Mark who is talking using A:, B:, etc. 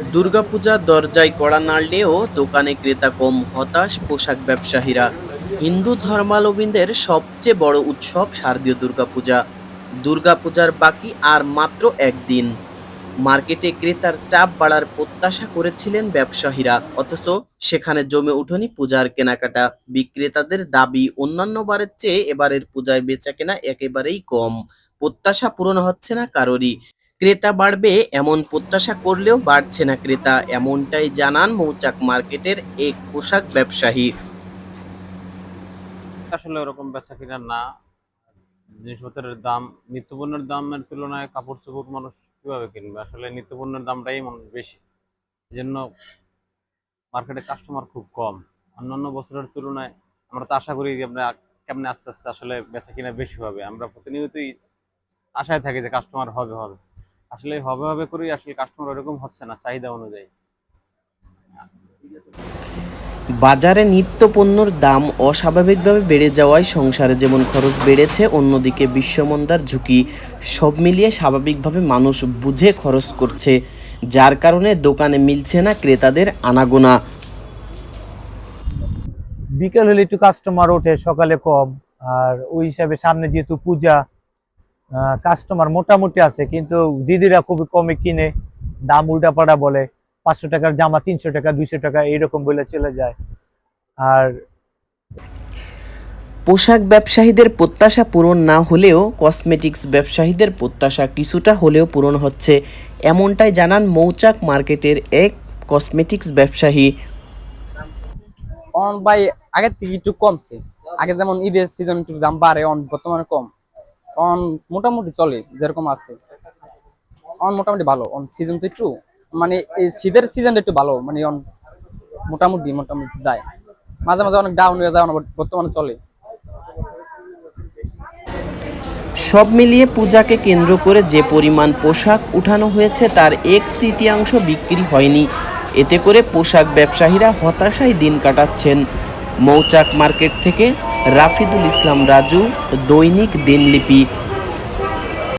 A: দুর্গাপূজার দরজায় কড়া নাড়লেও দোকানে ক্রেতা কম হতাশ পোশাক ব্যবসায়ীরা। হিন্দু ধর্মালম্বীদের সবচেয়ে বড় উৎসব শারদীয় দুর্গাপূজা। দুর্গাপূজার বাকি আর মাত্র একদিন। মার্কেটে ক্রেতার চাপ বাড়ার প্রত্যাশা করেছিলেন ব্যবসায়ীরা, অথচ সেখানে জমে উঠোনি পূজার কেনাকাটা। বিক্রেতাদের দাবি, অন্যান্য বারের চেয়ে এবারের পূজায় বেচা কেনা একেবারেই কম। প্রত্যাশা পূরণ হচ্ছে না কারোরই। ক্রেতা বাড়বে, এমন প্রত্যাশা করলেও বাড়ছে না ক্রেতা। এমনটাই জানান মৌচাক মার্কেটের এক পোশাক ব্যবসায়ী।
B: আসলে ওরকম বেচা কিনা না। জিনিসপত্রের দাম, নিত্যপণ্যের দামের তুলনায় কাপড় চোপড় মানুষ কীভাবে কিনবে? আসলে নিত্যপণ্যের দামটাই মানুষ বেশি। এই জন্য মার্কেটে কাস্টমার খুব কম। অন্যান্য বছরের তুলনায় আমরা তো আশা করি যে আমরা কেমনে আস্তে আস্তে আসলে বেচা কিনা বেশি হবে। আমরা প্রতিনিয়তই আশায় থাকি যে কাস্টমার হবে হবে। আসলে হবে হবে করেই আসলে কাস্টমার ওরকম হচ্ছে না চাহিদা অনুযায়ী।
A: বাজারে নিত্য পণ্যর দাম অস্বাভাবিকভাবে বেড়ে যাওয়ায় সংসারে যেমন খরচ বেড়েছে অন্যদিকে বিশ্বমন্দার ঝুঁকি সব মিলিয়ে স্বাভাবিকভাবে মানুষ বুঝে খরচ করছে যার কারণে দোকানে মিলছে না ক্রেতাদের আনাগোনা।
C: বিকেল হলে একটু কাস্টমার ওঠে সকালে কম আর ওই হিসাবে সামনে যেহেতু পূজা কাস্টমার মোটামুটি আছে কিন্তু দিদিরা খুবই কমে কিনে দাম উল্টাপাল্টা বলে পাঁচশো টাকার জামা তিনশো টাকা দুইশো টাকা এরকম বলে চলে যায়। আর
A: পোশাক ব্যবসায়ীদের প্রত্যাশা পূরণ না হলেও কসমেটিক্স ব্যবসায়ীদের প্রত্যাশা কিছুটা হলেও পূরণ হচ্ছে। এমনটাই জানান মৌচাক মার্কেটের এক কসমেটিক্স ব্যবসায়ী।
D: অন বাই আগের থেকে একটু কমছে। আগে যেমন ঈদের সিজন একটু দাম বাড়ে অন বর্তমানে কম। অন মোটামুটি চলে, যেরকম আছে। অন মোটামুটি ভালো অন সিজন তো একটু মানে এই শীতের সিজনটা একটু ভালো মানে অন মোটামুটি মোটামুটি যায়। মাঝে মাঝে অনেক ডাউন হয়ে যায় অন বর্তমানে চলে।
A: সব মিলিয়ে পূজাকে কেন্দ্র করে যে পরিমাণ পোশাক উঠানো হয়েছে, তার এক তৃতীয়াংশ বিক্রি হয়নি। এতে করে পোশাক ব্যবসায়ীরা হতাশায় দিন কাটাচ্ছেন। মৌচাক মার্কেট থেকে রাফিদুল ইসলাম রাজু দৈনিক দিনলিপি